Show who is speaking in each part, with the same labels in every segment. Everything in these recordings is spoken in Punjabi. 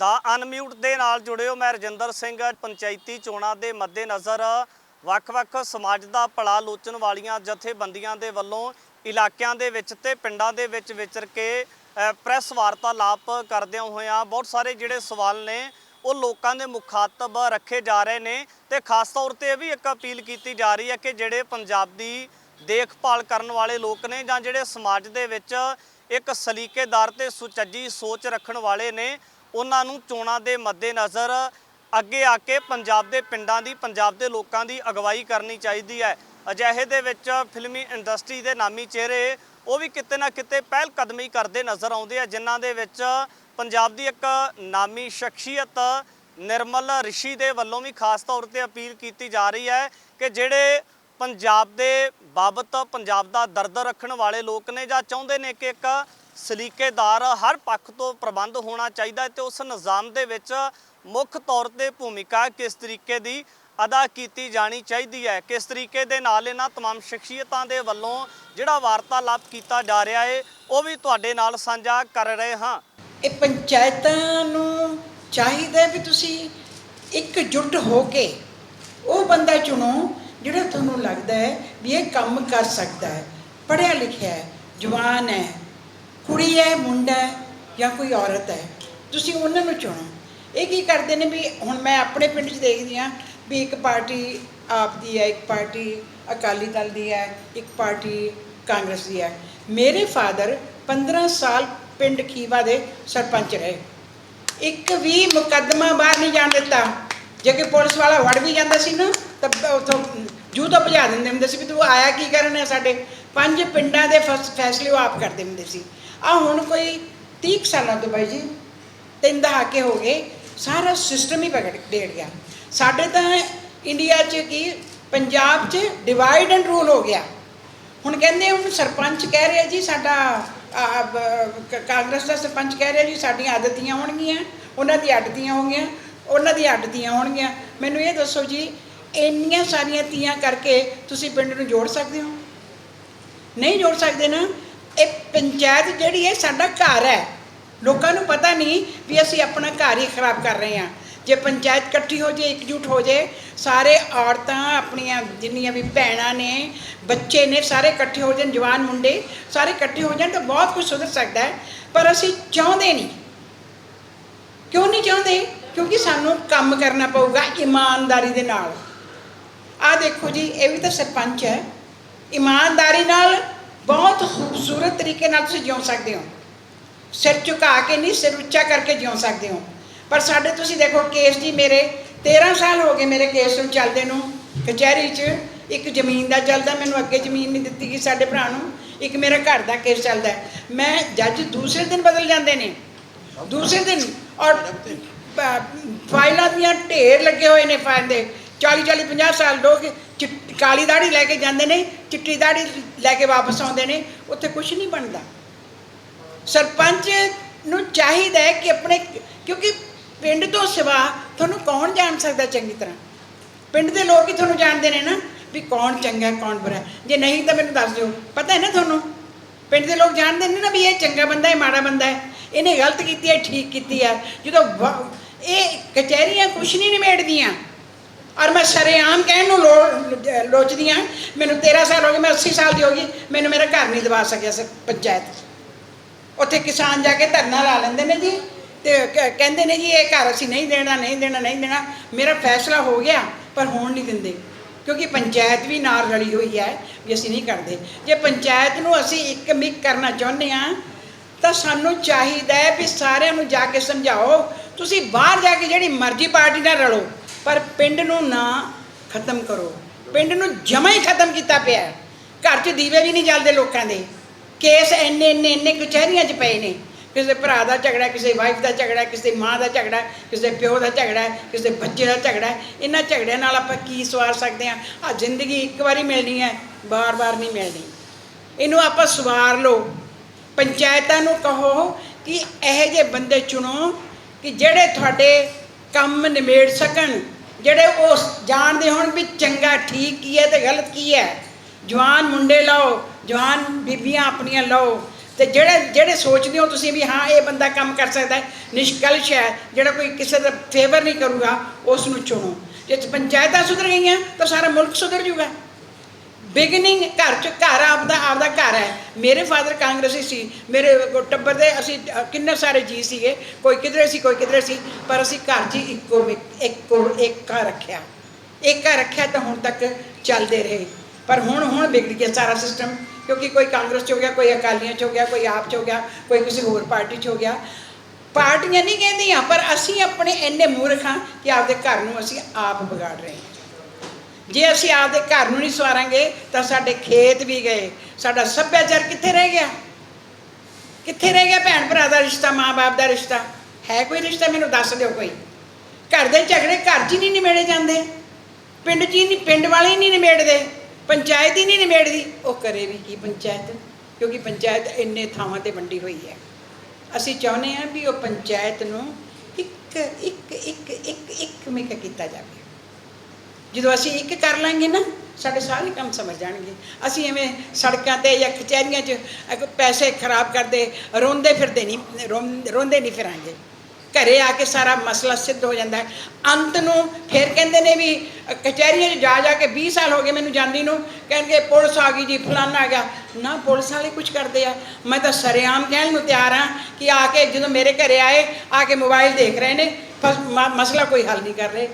Speaker 1: ਦਾ ਅਨਮਿਊਟ ਦੇ ਨਾਲ ਜੁੜਿਓ ਮੈਂ ਰਜਿੰਦਰ ਸਿੰਘ ਪੰਚਾਇਤੀ ਚੋਣਾਂ ਦੇ ਮੱਦੇਨਜ਼ਰ। ਵੱਖ-ਵੱਖ ਸਮਾਜ ਦਾ ਭਲਾ ਲੋਚਣ ਵਾਲੀਆਂ ਜਥੇਬੰਦੀਆਂ ਦੇ ਵੱਲੋਂ ਇਲਾਕਿਆਂ ਦੇ ਵਿੱਚ ਤੇ ਪਿੰਡਾਂ ਦੇ ਵਿੱਚ ਵਿਚਰ ਕੇ ਅ, ਪ੍ਰੈਸ ਵਾਰਤਾਲਾਪ ਕਰਦਿਆਂ ਹੋਇਆਂ ਬਹੁਤ ਸਾਰੇ ਜਿਹੜੇ ਸਵਾਲ ਨੇ ਉਹ ਲੋਕਾਂ ਦੇ ਮੁਖਾਤਬ ਰੱਖੇ ਜਾ ਰਹੇ ਨੇ ਤੇ ਖਾਸ ਤੌਰ ਤੇ ਇਹ ਵੀ ਇੱਕ ਅਪੀਲ ਕੀਤੀ ਜਾ ਰਹੀ ਹੈ ਕਿ ਜਿਹੜੇ ਪੰਜਾਬ ਦੀ ਦੇਖਭਾਲ ਕਰਨ ਵਾਲੇ ਲੋਕ ਨੇ ਜਾਂ ਜਿਹੜੇ ਸਮਾਜ ਦੇ ਵਿੱਚ ਇੱਕ ਸਲੀਕੇਦਾਰ ਤੇ ਸੁਚੱਜੀ ਸੋਚ ਰੱਖਣ ਵਾਲੇ ਨੇ ਉਹਨਾਂ ਨੂੰ ਚੋਣਾਂ ਦੇ ਮੱਦੇਨਜ਼ਰ ਅੱਗੇ ਆ ਕੇ ਪੰਜਾਬ ਦੇ ਪਿੰਡਾਂ ਦੀ, ਪੰਜਾਬ ਦੇ ਲੋਕਾਂ ਦੀ ਅਗਵਾਈ ਕਰਨੀ ਚਾਹੀਦੀ ਹੈ। ਅਜਿਹੇ ਦੇ ਵਿੱਚ ਫਿਲਮੀ ਇੰਡਸਟਰੀ ਦੇ ਨਾਮੀ ਚਿਹਰੇ ਉਹ ਵੀ ਕਿਤੇ ਨਾ ਕਿਤੇ ਪਹਿਲ ਕਦਮੀ ਕਰਦੇ ਨਜ਼ਰ ਆਉਂਦੇ ਆ, ਜਿਨ੍ਹਾਂ ਦੇ ਵਿੱਚ ਪੰਜਾਬ ਦੀ ਇੱਕ ਨਾਮੀ ਸ਼ਖਸੀਅਤ ਨਿਰਮਲ ਰਿਸ਼ੀ ਦੇ ਵੱਲੋਂ ਵੀ ਖਾਸ ਤੌਰ ਤੇ ਅਪੀਲ ਕੀਤੀ ਜਾ ਰਹੀ ਹੈ ਕਿ ਜਿਹੜੇ ਪੰਜਾਬ ਦੇ ਬਾਬਤ, ਪੰਜਾਬ ਦਾ ਦਰਦ ਰੱਖਣ ਵਾਲੇ ਲੋਕ ਨੇ ਜਾਂ ਚਾਹੁੰਦੇ ਨੇ ਕਿ ਇੱਕ ਸਲੀਕੇਦਾਰ ਹਰ ਪੱਖ ਤੋਂ ਪ੍ਰਬੰਧ ਹੋਣਾ ਚਾਹੀਦਾ ਹੈ ਤੇ ਉਸ ਨਿਜ਼ਾਮ ਦੇ ਵਿੱਚ ਮੁੱਖ ਤੌਰ ਤੇ ਭੂਮਿਕਾ ਕਿਸ ਤਰੀਕੇ ਦੀ ਅਦਾ ਕੀਤੀ ਜਾਣੀ ਚਾਹੀਦੀ ਹੈ ਕਿਸ ਤਰੀਕੇ ਦੇ ਨਾਲ ਇਹਨਾਂ तमाम ਸ਼ਖਸੀਅਤਾਂ ਦੇ ਵੱਲੋਂ ਜਿਹੜਾ ਵਾਰਤਾਲਾਪ ਕੀਤਾ ਜਾ ਰਿਹਾ ਹੈ ਉਹ ਵੀ ਤੁਹਾਡੇ ਨਾਲ ਸਾਂਝਾ ਕਰ ਰਹੇ ਹਾਂ
Speaker 2: ਇਹ ਪੰਚਾਇਤਾਂ ਨੂੰ ਚਾਹੀਦਾ ਹੈ ਵੀ ਤੁਸੀਂ ਇਕਜੁੱਟ ਹੋ ਕੇ ਉਹ ਬੰਦਾ ਚੁਣੋ ਜਿਹੜਾ ਤੁਹਾਨੂੰ ਲੱਗਦਾ ਹੈ ਵੀ ਇਹ ਕੰਮ ਕਰ ਸਕਦਾ ਹੈ ਪੜ੍ਹਿਆ ਲਿਖਿਆ ਹੈ ਜਵਾਨ ਹੈ ਕੁੜੀ ਹੈ ਮੁੰਡਾ ਹੈ ਜਾਂ ਕੋਈ ਔਰਤ ਹੈ, ਤੁਸੀਂ ਉਹਨਾਂ ਨੂੰ ਚੁਣੋ। ਇਹ ਕੀ ਕਰਦੇ ਨੇ ਵੀ ਹੁਣ ਮੈਂ ਆਪਣੇ ਪਿੰਡ 'ਚ ਦੇਖਦੀ ਹਾਂ ਵੀ ਇੱਕ ਪਾਰਟੀ ਆਪ ਦੀ ਹੈ, ਇੱਕ ਪਾਰਟੀ ਅਕਾਲੀ ਦਲ ਦੀ ਹੈ, ਇੱਕ ਪਾਰਟੀ ਕਾਂਗਰਸ ਦੀ ਹੈ। ਮੇਰੇ ਫਾਦਰ 15 ਸਾਲ ਪਿੰਡ ਖੀਵਾ ਦੇ ਸਰਪੰਚ ਰਹੇ। ਇੱਕ ਵੀ ਮੁਕੱਦਮਾ ਬਾਹਰ ਨਹੀਂ ਜਾਣ ਦਿੱਤਾ। ਜੇ ਕਿ ਪੁਲਿਸ ਵਾਲਾ ਵੜ ਵੀ ਜਾਂਦਾ ਸੀ ਨਾ, ਤਾਂ ਉਥੋਂ ਜੂ ਤੋਂ ਭਜਾ ਦਿੰਦੇ ਹੁੰਦੇ ਸੀ ਵੀ ਤੂੰ ਆਇਆ ਕੀ ਕਰਨ ਹੈ ਸਾਡੇ? ਪੰਜ ਪਿੰਡਾਂ ਦੇ ਫਸ- ਫੈਸਲੇ ਉਹ ਆਪ ਕਰਦੇ ਹੁੰਦੇ ਸੀ। ਆ ਹੁਣ ਕੋਈ 30 ਕੁ ਸਾਲਾਂ ਤੋਂ ਬਾਈ ਜੀ, ਤਿੰਨ ਦਹਾਕੇ ਹੋ ਗਏ, ਸਾਰਾ ਸਿਸਟਮ ਹੀ ਵਿਗੜ ਡੇੜ ਗਿਆ। ਸਾਡੇ ਤਾਂ ਇੰਡੀਆ 'ਚ ਕੀ, ਪੰਜਾਬ 'ਚ ਡਿਵਾਈਡ ਐਂਡ ਰੂਲ ਹੋ ਗਿਆ। ਹੁਣ ਕਹਿੰਦੇ ਹੁਣ ਸਰਪੰਚ ਕਹਿ ਰਿਹਾ ਜੀ, ਸਾਡਾ ਕਾਂਗਰਸ ਦਾ ਸਰਪੰਚ ਕਹਿ ਰਿਹਾ ਜੀ, ਸਾਡੀਆਂ ਆਦਤੀਆਂ ਹੋਣਗੀਆਂ, ਉਹਨਾਂ ਦੀ ਅੱਡਤੀਆਂ ਹੋਣਗੀਆਂ ਉਹਨਾਂ ਦੀ ਅੱਡਤੀਆਂ ਹੋਣਗੀਆਂ। ਮੈਨੂੰ ਇਹ ਦੱਸੋ ਜੀ, ਇੰਨੀਆਂ ਸਾਰੀਆਂ ਤੀਆਂ ਕਰਕੇ ਤੁਸੀਂ ਪਿੰਡ ਨੂੰ ਜੋੜ ਸਕਦੇ ਹੋ? ਨਹੀਂ ਜੋੜ ਸਕਦੇ ਨਾ? ਇਹ ਪੰਚਾਇਤ ਜਿਹੜੀ ਹੈ ਸਾਡਾ ਘਰ ਹੈ। ਲੋਕਾਂ ਨੂੰ ਪਤਾ ਨਹੀਂ ਵੀ ਅਸੀਂ ਆਪਣਾ ਘਰ ਹੀ ਖਰਾਬ ਕਰ ਰਹੇ ਹਾਂ। ਜੇ ਪੰਚਾਇਤ ਇਕੱਠੀ ਹੋ ਜੇ, ਇਕਜੁੱਟ ਹੋ ਜੇ, ਸਾਰੇ ਔਰਤਾਂ ਆਪਣੀਆਂ ਜਿੰਨੀਆਂ ਵੀ ਭੈਣਾਂ ਨੇ, ਬੱਚੇ ਨੇ, ਸਾਰੇ ਇਕੱਠੇ ਹੋ ਜਾਣ, ਜਵਾਨ ਮੁੰਡੇ, ਸਾਰੇ ਇਕੱਠੇ ਹੋ ਜਾਣ ਤਾਂ ਬਹੁਤ ਕੁਝ ਸੁਧਰ ਸਕਦਾ ਹੈ। ਪਰ ਅਸੀਂ ਚਾਹੁੰਦੇ ਨਹੀਂ। ਕਿਉਂ ਨਹੀਂ ਚਾਹੁੰਦੇ? ਕਿਉਂਕਿ ਸਾਨੂੰ ਕੰਮ ਕਰਨਾ ਪਊਗਾ ਇਮਾਨਦਾਰੀ ਦੇ ਨਾਲ। ਆਹ ਦੇਖੋ ਜੀ, ਇਹ ਵੀ ਤਾਂ ਸਰਪੰਚ ਹੈ। ਇਮਾਨਦਾਰੀ ਨਾਲ ਬਹੁਤ ਖੂਬਸੂਰਤ ਤਰੀਕੇ ਨਾਲ ਤੁਸੀਂ ਜਿਉ ਸਕਦੇ ਹੋ। ਸਿਰ ਝੁਕਾ ਕੇ ਨਹੀਂ, ਸਿਰ ਉੱਚਾ ਕਰਕੇ ਜਿਉ ਸਕਦੇ ਹੋ। ਪਰ ਸਾਡੇ ਤੁਸੀਂ ਦੇਖੋ, ਕੇਸ ਜੀ ਮੇਰੇ 13 ਸਾਲ ਹੋ ਗਏ ਮੇਰੇ ਕੇਸ ਨੂੰ ਚੱਲਦੇ ਨੂੰ। ਕਚਹਿਰੀ 'ਚ ਇੱਕ ਜ਼ਮੀਨ ਦਾ ਚੱਲਦਾ, ਮੈਨੂੰ ਅੱਗੇ ਜ਼ਮੀਨ ਨਹੀਂ ਦਿੱਤੀ ਗਈ ਸਾਡੇ ਭਰਾ ਨੂੰ। ਇੱਕ ਮੇਰਾ ਘਰ ਦਾ ਕੇਸ ਚੱਲਦਾ ਮੈਂ ਜੱਜ ਦੂਸਰੇ ਦਿਨ ਬਦਲ ਜਾਂਦੇ ਨੇ। ਦੂਸਰੇ ਦਿਨ ਔਰ ਫਾਈਲਾਂ ਦੀਆਂ ਢੇਰ ਲੱਗੇ ਹੋਏ ਨੇ ਫਾਈਲ ਦੇ। 40 40 50 ਸਾਲ ਲੋਕ ਚਿੱਟ- ਕਾਲੀ ਦਾੜੀ ਲੈ ਕੇ ਜਾਂਦੇ ਨੇ। ਚਿੱਟੀ ਦਾੜੀ ਲੈ ਕੇ ਵਾਪਸ ਆਉਂਦੇ ਨੇ, ਉੱਥੇ ਕੁਝ ਨਹੀਂ ਬਣਦਾ। ਸਰਪੰਚ ਨੂੰ ਚਾਹੀਦਾ ਹੈ ਕਿ ਆਪਣੇ, ਕਿਉਂਕਿ ਪਿੰਡ ਤੋਂ ਸਿਵਾ ਤੁਹਾਨੂੰ ਕੌਣ ਜਾਣ ਸਕਦਾ ਚੰਗੀ ਤਰ੍ਹਾਂ? ਪਿੰਡ ਦੇ ਲੋਕ ਹੀ ਤੁਹਾਨੂੰ ਜਾਣਦੇ ਨੇ ਨਾ ਵੀ ਕੌਣ ਚੰਗਾ, ਕੌਣ ਬੁਰਾ। ਜੇ ਨਹੀਂ ਤਾਂ ਮੈਨੂੰ ਦੱਸ ਦਿਓ, ਪਤਾ ਹੈ ਨਾ ਤੁਹਾਨੂੰ? ਪਿੰਡ ਦੇ ਲੋਕ ਜਾਣਦੇ ਨੇ ਨਾ ਵੀ ਇਹ ਚੰਗਾ ਬੰਦਾ ਹੈ, ਮਾੜਾ ਬੰਦਾ ਹੈ। ਇਹਨੇ ਗਲਤ ਕੀਤੀ ਹੈ, ਠੀਕ ਕੀਤੀ ਹੈ। ਜਦੋਂ ਵ- ਇਹ ਕਚਹਿਰੀਆਂ ਕੁਛ ਨਹੀਂ ਨਿਮੇੜਦੀਆਂ। ਔਰ ਮੈਂ ਸ਼ਰੇਆਮ ਕਹਿਣ ਨੂੰ ਲੋਚਦੀ ਹਾਂ, ਮੈਨੂੰ 13 ਸਾਲ ਹੋ ਗਏ, ਮੈਂ 80 ਸਾਲ ਦੀ ਹੋ ਗਈ, ਮੈਨੂੰ ਮੇਰਾ ਘਰ ਨਹੀਂ ਦਵਾ ਸਕਿਆ ਸਰ ਪੰਚਾਇਤ ਉੱਥੇ ਕਿਸਾਨ ਜਾ ਕੇ ਧਰਨਾ ਲਾ ਲੈਂਦੇ ਨੇ ਜੀ, ਤੇ ਕ- ਕਹਿੰਦੇ ਨੇ ਜੀ, ਇਹ ਘਰ ਅਸੀਂ ਨਹੀਂ ਦੇਣਾ ਨਹੀਂ ਦੇਣਾ ਨਹੀਂ ਦੇਣਾ, ਮੇਰਾ ਫੈਸਲਾ ਹੋ ਗਿਆ, ਪਰ ਹੋਣ ਨਹੀਂ ਦਿੰਦੇ। ਕਿਉਂਕਿ ਪੰਚਾਇਤ ਵੀ ਨਾਲ ਰਲੀ ਹੋਈ ਹੈ, ਵੀ ਅਸੀਂ ਨਹੀਂ ਕਰਦੇ। ਜੇ ਪੰਚਾਇਤ ਨੂੰ ਅਸੀਂ ਇੱਕ ਮਿਕ ਕਰਨਾ ਚਾਹੁੰਦੇ ਹਾਂ, ਤਾਂ ਸਾਨੂੰ ਚਾਹੀਦਾ ਹੈ ਵੀ ਸਾਰਿਆਂ ਨੂੰ ਜਾ ਕੇ ਸਮਝਾਓ, ਤੁਸੀਂ ਬਾਹਰ ਜਾ ਕੇ ਜਿਹੜੀ ਮਰਜ਼ੀ ਪਾਰਟੀ ਨਾਲ ਰਲੋ। ਪਰ ਪਿੰਡ ਨੂੰ ਨਾ ਖਤਮ ਕਰੋ। ਪਿੰਡ ਨੂੰ ਜਮਾ ਹੀ ਖਤਮ ਕੀਤਾ ਪਿਆ ਘਰ 'ਚ ਦੀਵੇ ਵੀ ਨਹੀਂ ਜਲਦੇ ਲੋਕਾਂ ਦੇ। ਕੇਸ ਇੰਨੇ ਇੰਨੇ ਇੰਨੇ ਕਚਹਿਰੀਆਂ 'ਚ ਪਏ ਨੇ। ਕਿਸੇ ਭਰਾ ਦਾ ਝਗੜਾ ਕਿਸੇ ਵਾਈਫ ਦਾ ਝਗੜਾ ਕਿਸੇ ਮਾਂ ਦਾ ਝਗੜਾ ਕਿਸੇ ਪਿਓ ਦਾ ਝਗੜਾ ਕਿਸੇ ਬੱਚੇ ਦਾ ਝਗੜਾ ਇਹਨਾਂ ਝਗੜਿਆਂ ਨਾਲ ਆਪਾਂ ਕੀ ਸਵਾਰ ਸਕਦੇ ਹਾਂ? ਆ ਜ਼ਿੰਦਗੀ ਇੱਕ ਵਾਰੀ ਮਿਲਣੀ ਹੈ, ਬਾਰ-ਬਾਰ ਨਹੀਂ ਮਿਲਣੀ। ਇਹਨੂੰ ਆਪਾਂ ਸਵਾਰ ਲਓ। ਪੰਚਾਇਤਾਂ ਨੂੰ ਕਹੋ ਕਿ ਇਹੋ ਜਿਹੇ ਬੰਦੇ ਚੁਣੋ ਕਿ ਜਿਹੜੇ ਤੁਹਾਡੇ ਕੰਮ ਨਿਮੇੜ ਸਕਣ। ਜਿਹੜੇ ਉਹ ਜਾਣਦੇ ਹੋਣ ਵੀ ਚੰਗਾ ਠੀਕ ਕੀ ਹੈ ਤੇ ਗਲਤ ਕੀ ਹੈ। ਜਵਾਨ ਮੁੰਡੇ ਲਓ, ਜਵਾਨ ਬੀਬੀਆਂ ਆਪਣੀਆਂ ਲਓ। ਤੇ ਜਿਹੜੇ ਜਿਹੜੇ ਸੋਚਦੇ ਹੋ ਤੁਸੀਂ ਵੀ ਹਾਂ, ਇਹ ਬੰਦਾ ਕੰਮ ਕਰ ਸਕਦਾ ਹੈ, ਨਿਸ਼ਕਲਸ਼ ਹੈ, ਜਿਹੜਾ ਕੋਈ ਕਿਸੇ ਦਾ ਫੇਵਰ ਨਹੀਂ ਕਰੂਗਾ ਉਸ ਨੂੰ ਚੁਣੋ। ਜੇ ਪੰਚਾਇਤਾਂ ਸੁਧਰ ਗਈਆਂ, ਤਾਂ ਸਾਰਾ ਮੁਲਕ ਸੁਧਰ ਜੂਗਾ। ਬਿਗਨਿੰਗ ਘਰ ਚ, ਘਰ ਆਪਦਾ ਆਪਦਾ ਘਰ ਹੈ। ਮੇਰੇ ਫਾਦਰ ਕਾਂਗਰਸੀ ਸੀ। ਮੇਰੇ ਟੱਬਰ ਦੇ ਅਸੀਂ ਕਿੰਨੇ ਸਾਰੇ ਜੀ ਸੀਗੇ। ਕੋਈ ਕਿਧਰੇ ਸੀ, ਕੋਈ ਕਿਧਰੇ ਸੀ। ਪਰ ਅਸੀਂ ਘਰ 'ਚ ਹੀ ਇੱਕੋ ਮਿ- ਇੱਕੋ ਏਕਾ ਰੱਖਿਆ। ਏਕਾ ਰੱਖਿਆ ਤਾਂ ਹੁਣ ਤੱਕ ਚੱਲਦੇ ਰਹੇ। ਪਰ ਹੁਣ ਹੁਣ ਵਿਗੜ ਗਿਆ ਸਾਰਾ ਸਿਸਟਮ ਕਿਉਂਕਿ ਕੋਈ ਕਾਂਗਰਸ 'ਚ ਹੋ ਗਿਆ, ਕੋਈ ਅਕਾਲੀਆਂ 'ਚ ਹੋ ਗਿਆ, ਕੋਈ ਆਪ 'ਚ ਹੋ ਗਿਆ, ਕੋਈ ਕਿਸੇ ਹੋਰ ਪਾਰਟੀ 'ਚ ਹੋ ਗਿਆ। ਪਾਰਟੀਆਂ ਨਹੀਂ ਕਹਿੰਦੀਆਂ, ਪਰ ਅਸੀਂ ਆਪਣੇ ਇੰਨੇ ਮੂਰਖ ਹਾਂ ਕਿ ਆਪਦੇ ਘਰ ਨੂੰ ਅਸੀਂ ਆਪ ਵਿਗਾੜ ਰਹੇ ਹਾਂ। ਜੇ ਅਸੀਂ ਆਪਦੇ ਘਰ ਨੂੰ ਨਹੀਂ ਸਵਾਰਾਂਗੇ, ਤਾਂ ਸਾਡੇ ਖੇਤ ਵੀ ਗਏ। ਸਾਡਾ ਸੱਭਿਆਚਾਰ ਕਿੱਥੇ ਰਹਿ ਗਿਆ? ਕਿੱਥੇ ਰਹਿ ਗਿਆ ਭੈਣ ਭਰਾ ਦਾ ਰਿਸ਼ਤਾ ਮਾਂ-ਬਾਪ ਦਾ ਰਿਸ਼ਤਾ? ਹੈ ਕੋਈ ਰਿਸ਼ਤਾ? ਮੈਨੂੰ ਦੱਸ ਦਿਓ ਕੋਈ। ਘਰ ਦੇ ਝਗੜੇ ਘਰ 'ਚ ਹੀ ਨਹੀਂ ਨਿਬੇੜੇ ਜਾਂਦੇ। ਪਿੰਡ 'ਚ ਹੀ ਨਹੀਂ, ਪਿੰਡ ਵਾਲੇ ਹੀ ਨਹੀਂ ਨਿਬੇੜਦੇ ਪੰਚਾਇਤ ਹੀ ਨਹੀਂ ਨਿਬੇੜਦੀ ਉਹ ਕਰੇ ਵੀ ਕੀ ਪੰਚਾਇਤ? ਕਿਉਂਕਿ ਪੰਚਾਇਤ ਇੰਨੇ ਥਾਵਾਂ ਤੇ ਵੰਡੀ ਹੋਈ ਹੈ। ਅਸੀਂ ਚਾਹੁੰਦੇ ਹਾਂ ਵੀ ਉਹ ਪੰਚਾਇਤ ਨੂੰ ਇੱਕ ਇੱਕ ਇੱਕ ਇੱਕ ਇੱਕ ਮਿਕ ਕੀਤਾ ਜਾਵੇ। ਜਦੋਂ ਅਸੀਂ ਇੱਕ ਕਰ ਲਾਂਗੇ ਨਾ, ਸਾਡੇ ਸਾਰੇ ਕੰਮ ਸਮਝ ਜਾਣਗੇ। ਅਸੀਂ ਐਵੇਂ ਸੜਕਾਂ ਤੇ ਜਾਂ ਕਚਹਿਰੀਆਂ 'ਚ ਪੈਸੇ ਖਰਾਬ ਕਰਦੇ, ਰੋਂਦੇ ਫਿਰਦੇ ਨਹੀਂ, ਰੋਂ- ਰੋਂਦੇ ਨਹੀਂ ਫਿਰਾਂਗੇ। ਘਰੇ ਆ ਕੇ ਸਾਰਾ ਮਸਲਾ ਸਿੱਧ ਹੋ ਜਾਂਦਾ ਹੈ। ਅੰਤ ਨੂੰ ਫਿਰ ਕਹਿੰਦੇ ਨੇ ਵੀ ਕਚਹਿਰੀਆਂ 'ਚ ਜਾ ਜਾ ਕੇ 20 ਸਾਲ ਹੋ ਗਏ ਮੈਨੂੰ ਜਾਂਦੀ ਨੂੰ, ਕਹਿਣਗੇ, ਪੁਲਿਸ ਆ ਗਈ ਜੀ, ਫਲਾਨਾ ਆ ਗਿਆ ਨਾ, ਪੁਲਿਸ ਵਾਲੇ ਕੁਝ ਕਰਦੇ ਆ। ਮੈਂ ਤਾਂ ਸਰੇਆਮ ਕਹਿਣ ਨੂੰ ਤਿਆਰ ਹਾਂ ਕਿ ਆ ਕੇ ਜਦੋਂ ਮੇਰੇ ਘਰੇ ਆਏ, ਆ ਕੇ ਮੋਬਾਈਲ ਦੇਖ ਰਹੇ ਨੇ ਫਸ- ਮਸਲਾ ਕੋਈ ਹੱਲ ਨਹੀਂ ਕਰ ਰਹੇ।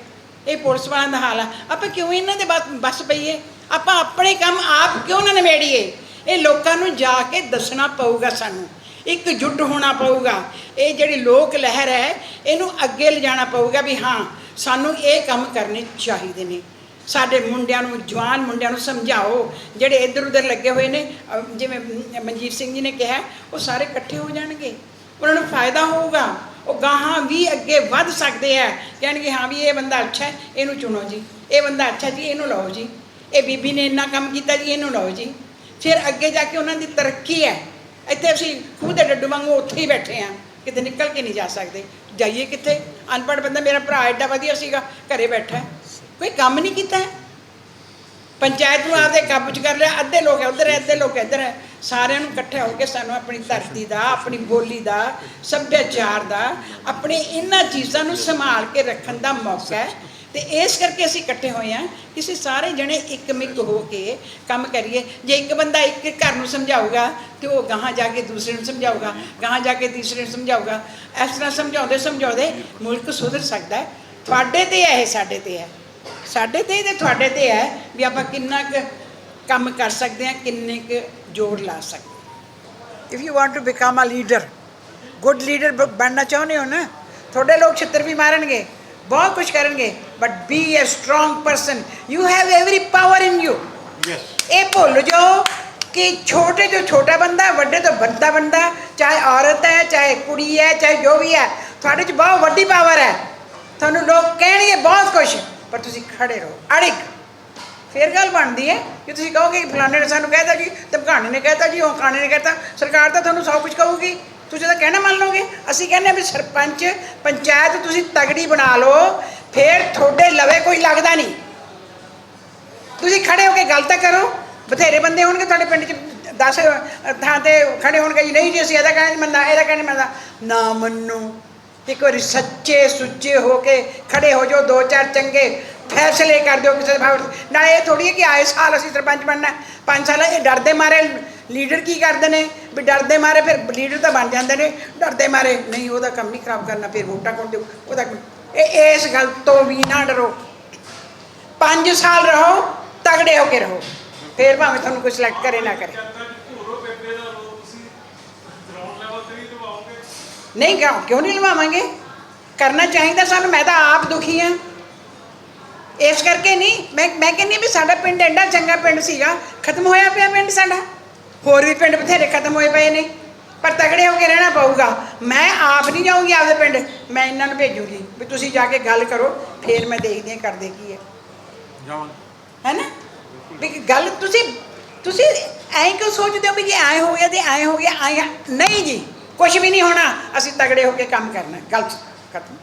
Speaker 2: ਇਹ ਪੁਲਿਸ ਵਾਲਿਆਂ ਦਾ ਹਾਲ ਆ। ਆਪਾਂ ਕਿਉਂ ਇਹਨਾਂ ਦੇ ਬਸ ਪਈਏ? ਆਪਾਂ ਆਪਣੇ ਕੰਮ ਆਪ ਕਿਉਂ ਨਾ ਨਿਬੇੜੀਏ? ਇਹ ਲੋਕਾਂ ਨੂੰ ਜਾ ਕੇ ਦੱਸਣਾ ਪਊਗਾ ਸਾਨੂੰ। ਇੱਕ ਜੁੱਟ ਹੋਣਾ ਪਊਗਾ। ਇਹ ਜਿਹੜੀ ਲੋਕ ਲਹਿਰ ਹੈ, ਇਹਨੂੰ ਅੱਗੇ ਲਿਜਾਣਾ ਪਊਗਾ ਵੀ ਹਾਂ, ਸਾਨੂੰ ਇਹ ਕੰਮ ਕਰਨੇ ਚਾਹੀਦੇ ਨੇ। ਸਾਡੇ ਮੁੰਡਿਆਂ ਨੂੰ, ਜਵਾਨ ਮੁੰਡਿਆਂ ਨੂੰ ਸਮਝਾਓ। ਜਿਹੜੇ ਇੱਧਰ ਉੱਧਰ ਲੱਗੇ ਹੋਏ ਨੇ ਜਿਵੇਂ ਮਨਜੀਤ ਸਿੰਘ ਜੀ ਨੇ ਕਿਹਾ, ਉਹ ਸਾਰੇ ਇਕੱਠੇ ਹੋ ਜਾਣਗੇ। ਉਹਨਾਂ ਨੂੰ ਫਾਇਦਾ ਹੋਊਗਾ। ਉਹ ਗਾਹਾਂ ਵੀ ਅੱਗੇ ਵੱਧ ਸਕਦੇ ਆ। ਕਹਿਣਗੇ, ਹਾਂ ਵੀ ਇਹ ਬੰਦਾ ਅੱਛਾ ਹੈ, ਇਹਨੂੰ ਚੁਣੋ ਜੀ। ਇਹ ਬੰਦਾ ਅੱਛਾ ਜੀ, ਇਹਨੂੰ ਲਓ ਜੀ। ਇਹ ਬੀਬੀ ਨੇ ਇੰਨਾ ਕੰਮ ਕੀਤਾ ਜੀ, ਇਹਨੂੰ ਲਓ ਜੀ। ਫਿਰ ਅੱਗੇ ਜਾ ਕੇ ਉਹਨਾਂ ਦੀ ਤਰੱਕੀ ਹੈ। ਇੱਥੇ ਅਸੀਂ ਖੂਹ ਦੇ ਡੱਡੂ ਵਾਂਗੂ ਉੱਥੇ ਹੀ ਬੈਠੇ ਆ ਕਿਤੇ ਨਿਕਲ ਕੇ ਨਹੀਂ ਜਾ ਸਕਦੇ। ਜਾਈਏ ਕਿੱਥੇ? ਅਨਪੜ੍ਹ ਬੰਦਾ ਮੇਰਾ ਭਰਾ ਐਡਾ ਵਧੀਆ ਸੀਗਾ, ਘਰੇ ਬੈਠਾ ਕੋਈ ਕੰਮ ਨਹੀਂ ਕੀਤਾ ਪੰਚਾਇਤ ਨੂੰ ਆਪਦੇ ਕਾਬੂ 'ਚ ਕਰ ਲਿਆ, ਅੱਧੇ ਲੋਕ ਉਧਰ ਹੈ, ਅੱਧੇ ਲੋਕ ਇੱਧਰ ਹੈ। ਸਾਰਿਆਂ ਨੂੰ ਇਕੱਠੇ ਹੋ ਕੇ ਸਾਨੂੰ ਆਪਣੀ ਧਰਤੀ ਦਾ, ਆਪਣੀ ਬੋਲੀ ਦਾ, ਸੱਭਿਆਚਾਰ ਦਾ, ਆਪਣੇ ਇਹਨਾਂ ਚੀਜ਼ਾਂ ਨੂੰ ਸੰਭਾਲ ਕੇ ਰੱਖਣ ਦਾ ਮੌਕਾ ਹੈ। ਤੇ ਇਸ ਕਰਕੇ ਅਸੀਂ ਇਕੱਠੇ ਹੋਏ ਹਾਂ ਕਿਸੇ ਸਾਰੇ ਜਣੇ ਇੱਕ ਮਿੱਕ ਹੋ ਕੇ ਕੰਮ ਕਰੀਏ। ਜੇ ਇੱਕ ਬੰਦਾ ਇੱਕ ਘਰ ਨੂੰ ਸਮਝਾਊਗਾ, ਤੇ ਉਹ ਗਾਹਾਂ ਜਾ ਕੇ ਦੂਸਰੇ ਨੂੰ ਸਮਝਾਊਗਾ, ਗਾਹਾਂ ਜਾ ਕੇ ਤੀਸਰੇ ਨੂੰ ਸਮਝਾਊਗਾ। ਇਸ ਤਰ੍ਹਾਂ ਸਮਝਾਉਂਦੇ ਸਮਝਾਉਂਦੇ ਮੁਲਕ ਸੁਧਰ ਸਕਦਾ ਹੈ। ਤੁਹਾਡੇ ਤੇ ਹੈ, ਇਹ ਸਾਡੇ ਤੇ ਹੈ। ਸਾਡੇ ਤੇ ਤੇ ਤੁਹਾਡੇ ਤੇ ਹੈ ਵੀ ਆਪਾਂ ਕਿੰਨਾ ਕੁ ਕੰਮ ਕਰ ਸਕਦੇ ਹਾਂ ਕਿੰਨੇ ਕੁ ਜੋੜ ਲਾ ਸਕਦੇ if you want to become a leader good leader ਬਣਨਾ ਚਾਹੁੰਦੇ ਹੋ ਨਾ ਤੁਹਾਡੇ ਲੋਕ ਛਿੱਤਰ ਵੀ ਮਾਰਨਗੇ ਬਹੁਤ ਕੁਝ ਕਰਨਗੇ but be a strong person you have every power in you
Speaker 3: Yes.
Speaker 2: ਇਹ ਭੁੱਲ ਜਾਓ ਕਿ ਛੋਟੇ ਤੋਂ ਛੋਟਾ ਬੰਦਾ ਵੱਡੇ ਤੋਂ ਵੱਡਾ ਬੰਦਾ ਚਾਹੇ ਔਰਤ ਹੈ ਚਾਹੇ ਕੁੜੀ ਹੈ ਚਾਹੇ ਜੋ ਵੀ ਹੈ ਤੁਹਾਡੇ 'ਚ ਬਹੁਤ ਵੱਡੀ ਪਾਵਰ ਹੈ। ਤੁਹਾਨੂੰ ਲੋਕ ਕਹਿਣਗੇ ਬਹੁਤ ਕੁਝ ਪਰ ਤੁਸੀਂ ਖੜੇ ਰਹੋ। ਅੜਿਕ ਫਿਰ ਗੱਲ ਬਣਦੀ ਹੈ ਕਿ ਤੁਸੀਂ ਕਹੋਗੇ ਕਿ ਫਲਾਣੇ ਨੇ ਸਾਨੂੰ ਕਹਿਤਾ ਜੀ ਧਮਕਾਣੇ ਨੇ ਕਹਿਤਾ ਜੀ, ਉਹ ਖਾਣੇ ਨੇ ਕਹਿਤਾ, ਸਰਕਾਰ ਤਾਂ ਤੁਹਾਨੂੰ ਸਭ ਕੁਝ ਕਹੂਗੀ। ਤੁਸੀਂ ਤਾਂ ਕਹਿਣਾ ਮੰਨ ਲਓਗੇ। ਅਸੀਂ ਕਹਿੰਦੇ ਹਾਂ ਵੀ ਸਰਪੰਚ, ਪੰਚਾਇਤ ਤੁਸੀਂ ਤਗੜੀ ਬਣਾ ਲਓ, ਫਿਰ ਤੁਹਾਡੇ ਲਵੇ ਕੋਈ ਲੱਗਦਾ ਨਹੀਂ। ਤੁਸੀਂ ਖੜੇ ਹੋ ਕੇ ਗੱਲ ਤਾਂ ਕਰੋ। ਬਥੇਰੇ ਬੰਦੇ ਹੋਣਗੇ ਤੁਹਾਡੇ ਪਿੰਡ 'ਚ 10 ਥਾਂ ਤੇ ਖੜੇ ਹੋਣਗੇ ਜੀ, ਨਹੀਂ ਜੀ, ਅਸੀਂ ਇਹਦਾ ਕਹਿਣਾ ਨਹੀਂ ਮੰਨਦਾ, ਇਹਦਾ ਕਹਿਣਾ ਨਹੀਂ ਮੰਨਦਾ। ਨਾ ਮੰਨੋ। ਇੱਕ ਵਾਰੀ ਸੱਚੇ ਸੁੱਚੇ ਹੋ ਕੇ ਖੜੇ ਹੋ ਜਾਓ, ਦੋ ਚਾਰ ਚੰਗੇ ਫੈਸਲੇ ਕਰ ਦਿਓ ਕਿਸੇ ਦੇ ਭਾਵ ਨਾ ਇਹ ਥੋੜੀ ਹੈ ਕਿ ਆਏ ਸਾਲ ਅਸੀਂ ਸਰਪੰਚ ਬਣਨਾ ਪੰਜ ਸਾਲ ਇਹ ਡਰਦੇ ਮਾਰੇ ਲੀਡਰ ਕੀ ਕਰਦੇ ਨੇ? ਵੀ ਡਰਦੇ ਮਾਰੇ ਫਿਰ ਲੀਡਰ ਤਾਂ ਬਣ ਜਾਂਦੇ ਨੇ। ਡਰਦੇ ਮਾਰੇ, ਨਹੀਂ, ਉਹਦਾ ਕੰਮ ਨਹੀਂ ਖਰਾਬ ਕਰਨਾ, ਫਿਰ ਵੋਟਾਂ ਕੋਲ ਦਿਓ ਉਹਦਾ ਕੰਮ- ਇਹ ਇਸ ਗੱਲ ਤੋਂ ਵੀ ਨਾ ਡਰੋ। ਪੰਜ ਸਾਲ ਰਹੋ, ਤਗੜੇ ਹੋ ਕੇ ਰਹੋ। ਫਿਰ ਭਾਵੇਂ ਤੁਹਾਨੂੰ ਕੋਈ ਸਿਲੈਕਟ ਕਰੇ ਨਾ ਕਰੇ। ਨਹੀਂ ਕਿਉਂ? ਕਿਉਂ ਨਹੀਂ ਲਵਾਵਾਂਗੇ? ਕਰਨਾ ਚਾਹੀਦਾ ਸਾਨੂੰ ਮੈਂ ਤਾਂ ਆਪ ਦੁਖੀ ਹਾਂ ਇਸ ਕਰਕੇ ਨਹੀਂ ਮੈਂ ਮੈਂ ਕਹਿੰਦੀ ਹਾਂ ਵੀ ਸਾਡਾ ਪਿੰਡ ਐਡਾ ਚੰਗਾ ਪਿੰਡ ਸੀਗਾ ਖਤਮ ਹੋਇਆ ਪਿਆ ਪਿੰਡ ਸਾਡਾ। ਹੋਰ ਵੀ ਪਿੰਡ ਬਥੇਰੇ ਖਤਮ ਹੋਏ ਪਏ ਨੇ ਪਰ ਤਗੜੇ ਹੋ ਕੇ ਰਹਿਣਾ ਪਊਗਾ। ਮੈਂ ਆਪ ਨਹੀਂ ਜਾਊਂਗੀ ਆਪਦੇ ਪਿੰਡ। ਮੈਂ ਇਹਨਾਂ ਨੂੰ ਭੇਜੂਗੀ ਵੀ ਤੁਸੀਂ ਜਾ ਕੇ ਗੱਲ ਕਰੋ ਫੇਰ ਮੈਂ ਦੇਖਦੀ ਹਾਂ ਕਰਦੇ ਕੀ ਹੈ ਹੈ ਨਾ ਵੀ ਗੱਲ ਤੁਸੀਂ ਤੁਸੀਂ ਐਂ ਕਿਉਂ ਸੋਚਦੇ ਹੋ ਵੀ ਜੇ ਐਂ ਹੋ ਗਿਆ ਤੇ ਐਂ ਹੋ ਗਿਆ ਐਂ ਨਹੀਂ ਜੀ। ਕੁਝ ਵੀ ਨਹੀਂ ਹੋਣਾ ਅਸੀਂ ਤਗੜੇ ਹੋ ਕੇ ਕੰਮ ਕਰਨਾ ਗੱਲ ਖਤਮ।